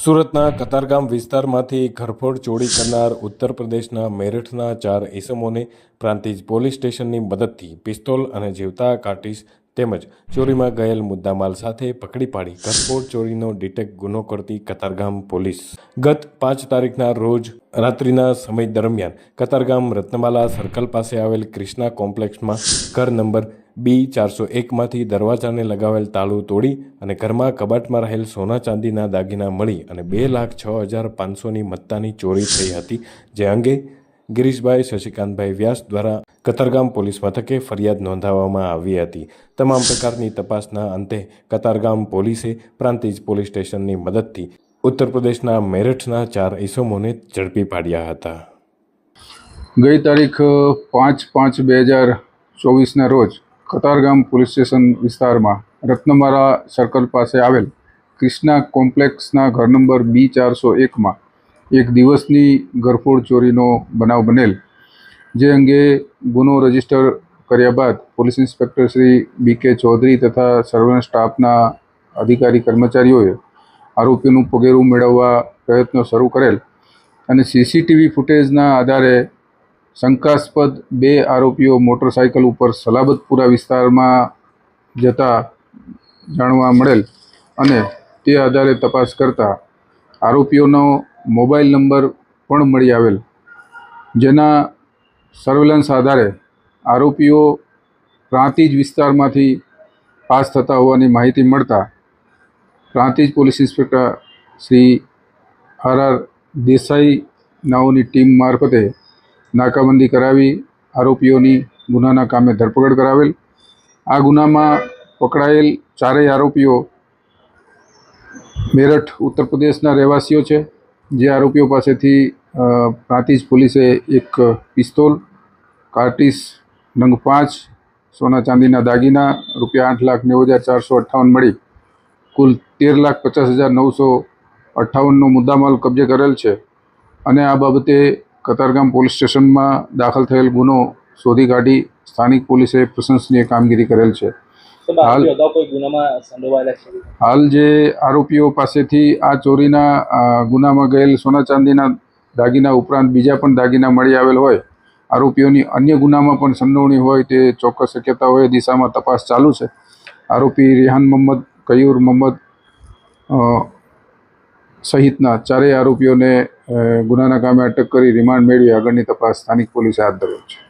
સુરતના કતારગામ વિસ્તારમાંથી ઘરફોડ ચોરી કરનાર ઉત્તર પ્રદેશના મેરઠના ચાર ઇસમોને પ્રાંતિજ પોલીસ સ્ટેશનની મદદથી પિસ્તોલ અને જીવતા કાટીસ તેમજ ચોરીમાં ગયેલ મુદ્દામાલ સાથે પકડી પાડી ઘરફોડ ચોરીનો ડિટેક ગુનો કરતી કતારગામ પોલીસ. ગત પાંચ તારીખના રોજ રાત્રિના સમય દરમિયાન કતારગામ રત્નમાલા સર્કલ પાસે આવેલ ક્રિષ્ના કોમ્પ્લેક્સમાં ઘર નંબર બી ચારસો એકમાંથી દરવાજાને લગાવેલ તાળું તોડી અને ઘરમાં કબાટમાં રહેલ સોના ચાંદીના દાગીના મળી અને બે લાખ છ હજાર પાંચસોની મત્તાની ચોરી થઈ હતી, જે અંગે ગિરીશભાઈ શશિકાંતભાઈ વ્યાસ દ્વારા કતારગામ પોલીસ મથકે ફરિયાદ નોંધાવવામાં આવી હતી. તમામ પ્રકારની તપાસના અંતે કતારગામ પોલીસે પ્રાંતિજ પોલીસ સ્ટેશનની મદદથી ઉત્તર પ્રદેશના મેરઠના ચાર ઇસમોને ઝડપી પાડ્યા હતા. ગઈ તારીખ પાંચ પાંચ બે હજાર ચોવીસના રોજ કતારગામ પોલીસ સ્ટેશન વિસ્તારમાં રત્નમારા સર્કલ પાસે આવેલ ક્રિષ્ના કોમ્પ્લેક્સના ઘર નંબર બી ચારસો એકમાં એક દિવસની ઘરફોડ ચોરીનો બનાવ બનેલ, જે અંગે ગુનો રજિસ્ટર કર્યા બાદ પોલીસ ઇન્સ્પેક્ટર શ્રી બી કે ચૌધરી તથા સર્વેલન્સ સ્ટાફના અધિકારી કર્મચારીઓએ આરોપીનું પગેરું મેળવવા પ્રયત્નો શરૂ કરેલ અને સીસીટીવી ફૂટેજના આધારે શંકાસ્પદ બે આરોપીઓ મોટરસાયકલ ઉપર સલાબતપુરા વિસ્તારમાં જતા જાણવા મળેલ અને તે આધારે તપાસ કરતા આરોપીઓનો મોબાઈલ નંબર પણ મળી આવેલ. જેના સર્વેલન્સ આધારે આરોપીઓ પ્રાંતિજ વિસ્તારમાંથી પાસ થતા હોવાની માહિતી મળતા Prantij police inspector Shri R R Desai નાઓની team મારફતે નાકાબંધી કરાવી, આરોપીઓની ગુનાના કામે ધરપકડ કરાવેલ. આ ગુનામાં પકડાયેલ ચારેય આરોપીઓ મેરઠ, ઉત્તર પ્રદેશના રહેવાસીઓ છે. જે આરોપીઓ પાસેથી પ્રાંતિજ પોલીસે એક પિસ્તોલ, કાર્ટિસ નંગ પાંચ, સોના ચાંદીના દાગીના, રૂપિયા આઠ લાખ નેવું હજાર ચારસો અઠ્ઠાવન મળી. કુલ તેર લાખ પચાસ હજાર નવસો અઠ્ઠાવનનો મુદ્દામાલ કબજે કરેલ છે. અને આ બાબતે કતારગામ પોલીસ સ્ટેશનમાં દાખલ થયેલ ગુનો શોધી કાઢી સ્થાનિક પોલીસે પ્રશંસનીય કામગીરી કરેલ છે. હાલ- જે આરોપીઓ પાસેથી આ ચોરીના ગુનામાં ગયેલ સોના ચાંદીના દાગીના ઉપરાંત બીજા પણ દાગીના મળી આવેલ હોય આરોપીઓની અન્ય ગુનામાં પણ સંડોવણી હોય તે ચોક્કસ શક્યતા હોય દિશામાં તપાસ ચાલુ છે. આરોપી રિહાન મોહમ્મદ કયુર મોહમ્મદ સહિતના ચારેય આરોપીઓને ગુનાના કામે અટક કરી રિમાન્ડ મેળવી આગળની તપાસ સ્થાનિક પોલીસે હાથ ધરેલ છે.